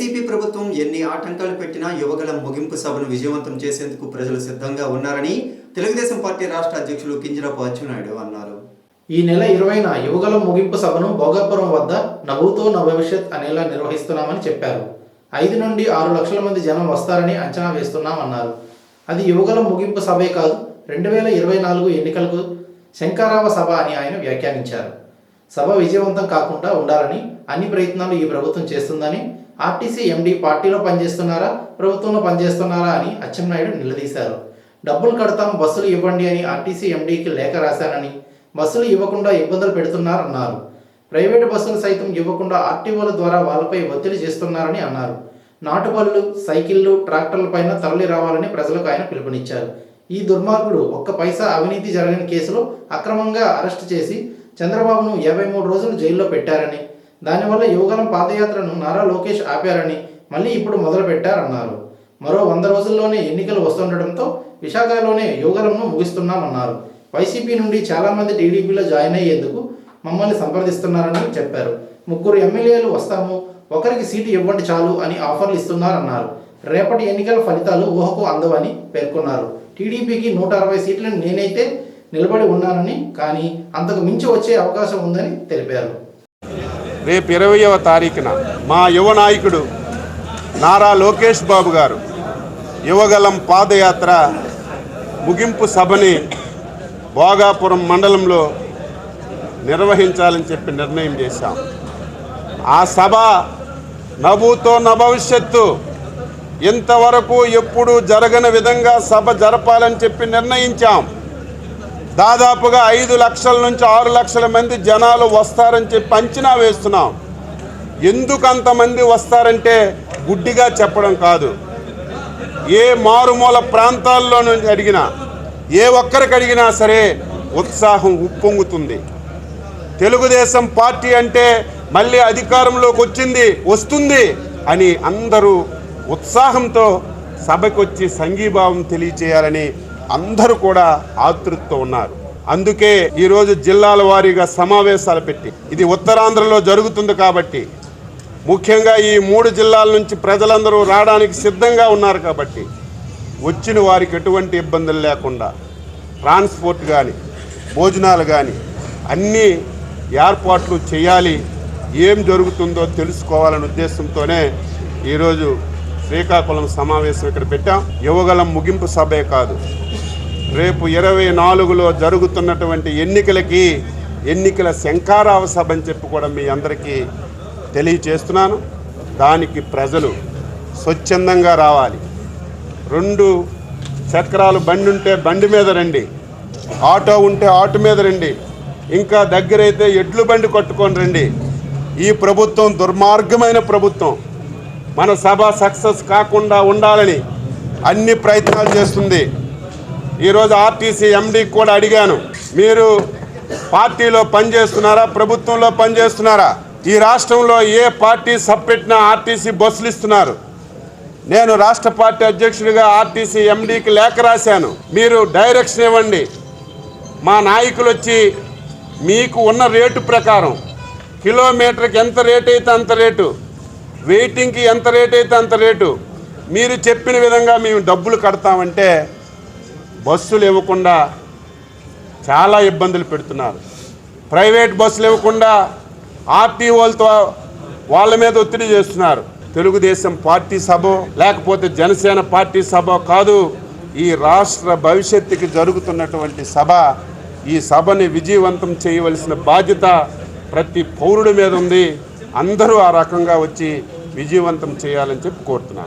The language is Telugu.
ఎన్సిపి ప్రభుత్వం ఎన్ని ఆటంకాలు పెట్టినా యువగలం ముగింపు సభను విజయవంతం చేసేందుకు ప్రజలు సిద్ధంగా ఉన్నారని తెలుగుదేశం పార్టీ రాష్ట్ర అధ్యక్షులు కింజరాపు అచ్చెన్నాయుడు అన్నారు. ఈ నెల ఇరవైన యువగలం ముగింపు సభను భోగాపురం వద్ద నవ్వుతో నవభవిష్యత్ అనేలా నిర్వహిస్తున్నామని చెప్పారు. ఐదు నుండి ఆరు లక్షల మంది జనం వస్తారని అంచనా వేస్తున్నామన్నారు. అది యువగల ముగింపు సభే కాదు రెండు వేల ఇరవై నాలుగు ఎన్నికలకు శంకారావ సభ అని ఆయన వ్యాఖ్యానించారు. సభ విజయవంతం కాకుండా ఉండాలని అన్ని ప్రయత్నాలు ఈ ప్రభుత్వం చేస్తుందని ఆర్టీసీ ఎండీ పార్టీలో పనిచేస్తున్నారా? ప్రభుత్వంలో పనిచేస్తున్నారా అని అచ్చెన్నాయుడు నిలదీశారు. డబ్బులు కడతాం బస్సులు ఇవ్వండి అని ఆర్టీసీ ఎండీకి లేఖ రాశానని బస్సులు ఇవ్వకుండా ఇబ్బందులు పెడుతున్నారన్నారు. ప్రైవేటు బస్సులు సైతం ఇవ్వకుండా ఆర్టీఓల ద్వారా వాళ్ళపై ఒత్తిడి చేస్తున్నారని అన్నారు. నాటుబళ్ళు సైకిళ్ళు ట్రాక్టర్లపైన తరలి రావాలని ప్రజలకు ఆయన పిలుపునిచ్చారు. ఈ దుర్మార్గుడు ఒక్క పైసా అవినీతి జరగని కేసులో అక్రమంగా అరెస్టు చేసి చంద్రబాబును యాభై మూడు రోజులు జైల్లో పెట్టారని దానివల్ల యువగలం పాదయాత్రను నారా లోకేష్ ఆపారని మళ్ళీ ఇప్పుడు మొదలుపెట్టారన్నారు. మరో వంద రోజుల్లోనే ఎన్నికలు వస్తుండటంతో విశాఖలోనే యువగలంను ముగిస్తున్నామన్నారు. వైసీపీ నుండి చాలామంది టీడీపీలో జాయిన్ అయ్యేందుకు మమ్మల్ని సంప్రదిస్తున్నారని చెప్పారు. ముగ్గురు ఎమ్మెల్యేలు వస్తాము ఒకరికి సీటు ఇవ్వండి చాలు అని ఆఫర్లు ఇస్తున్నారన్నారు. రేపటి ఎన్నికల ఫలితాలు ఊహకు అందవని పేర్కొన్నారు. టీడీపీకి నూట అరవై సీట్లను నేనైతే నిలబడి ఉన్నానని కానీ అంతకు మించి వచ్చే అవకాశం ఉందని తెలిపారు. రేపు ఇరవయవ తారీఖున మా యువ నాయకుడు నారా లోకేష్ బాబు గారు యువగలం పాదయాత్ర ముగింపు సభని భోగాపురం మండలంలో నిర్వహించాలని చెప్పి నిర్ణయం చేశాం. ఆ సభ నవ్వుతో నభవిష్యత్తు ఇంతవరకు ఎప్పుడు జరగని విధంగా సభ జరపాలని చెప్పి నిర్ణయించాం. దాదాపుగా ఐదు లక్షల నుంచి ఆరు లక్షల మంది జనాలు వస్తారని చెప్పి అంచనా వేస్తున్నాం. ఎందుకు అంతమంది వస్తారంటే గుడ్డిగా చెప్పడం కాదు. ఏ మారుమూల ప్రాంతాల్లో నుంచి అడిగినా ఏ ఒక్కరికి అడిగినా సరే ఉత్సాహం ఉప్పొంగుతుంది. తెలుగుదేశం పార్టీ అంటే మళ్ళీ అధికారంలోకి వచ్చింది వస్తుంది అని అందరూ ఉత్సాహంతో సభకొచ్చి సంఘీభావం తెలియచేయాలని అందరూ కూడా ఆతృతతో ఉన్నారు. అందుకే ఈరోజు జిల్లాల వారీగా సమావేశాలు పెట్టి ఇది ఉత్తరాంధ్రలో జరుగుతుంది కాబట్టి ముఖ్యంగా ఈ మూడు జిల్లాల నుంచి ప్రజలందరూ రావడానికి సిద్ధంగా ఉన్నారు కాబట్టి వచ్చిన వారికి ఎటువంటి ఇబ్బందులు లేకుండా ట్రాన్స్పోర్ట్ కానీ భోజనాలు కానీ అన్నీ ఏర్పాట్లు చేయాలి ఏం జరుగుతుందో తెలుసుకోవాలనే ఉద్దేశంతోనే ఈరోజు శ్రీకాకుళం సమావేశం ఇక్కడ పెట్టాం. యువగలం ముగింపు సభే కాదు. రేపు ఇరవై నాలుగులో జరుగుతున్నటువంటి ఎన్నికలకి ఎన్నికల శంకారావ సభ అని చెప్పి కూడా మీ అందరికీ తెలియచేస్తున్నాను. దానికి ప్రజలు స్వచ్ఛందంగా రావాలి. రెండు చక్రాలు బండి ఉంటే బండి మీద రండి. ఆటో ఉంటే ఆటో మీద రండి. ఇంకా దగ్గరైతే ఎడ్లు బండి కొట్టుకొని రండి. ఈ ప్రభుత్వం దుర్మార్గమైన ప్రభుత్వం. మన సభ సక్సెస్ కాకుండా ఉండాలని అన్ని ప్రయత్నాలు చేస్తుంది. ఈరోజు ఆర్టీసీ ఎండీకి కూడా అడిగాను మీరు పార్టీలో పనిచేస్తున్నారా ప్రభుత్వంలో పనిచేస్తున్నారా? ఈ రాష్ట్రంలో ఏ పార్టీ సప్పెట్టినా ఆర్టీసీ బస్సులు ఇస్తున్నారు. నేను రాష్ట్ర పార్టీ అధ్యక్షుడిగా ఆర్టీసీ ఎండీకి లేఖ రాశాను మీరు డైరెక్షన్ ఇవ్వండి. మా నాయకులు వచ్చి మీకు ఉన్న రేటు ప్రకారం కిలోమీటర్కి ఎంత రేట్ అయితే అంత రేటు వెయిటింగ్కి ఎంత రేట్ అయితే అంత రేటు మీరు చెప్పిన విధంగా మేము డబ్బులు కడతామంటే బస్సులు ఇవ్వకుండా చాలా ఇబ్బందులు పెడుతున్నారు. ప్రైవేట్ బస్సులు ఇవ్వకుండా ఆర్టీఓలతో వాళ్ళ మీద ఒత్తిడి చేస్తున్నారు. తెలుగుదేశం పార్టీ సభ లేకపోతే జనసేన పార్టీ సభ కాదు ఈ రాష్ట్ర భవిష్యత్తుకి జరుగుతున్నటువంటి సభ. ఈ సభని విజయవంతం చేయవలసిన బాధ్యత ప్రతి పౌరుడి మీద ఉంది. అందరూ ఆ రకంగా వచ్చి విజయవంతం చేయాలని చెప్పి కోరుతున్నాను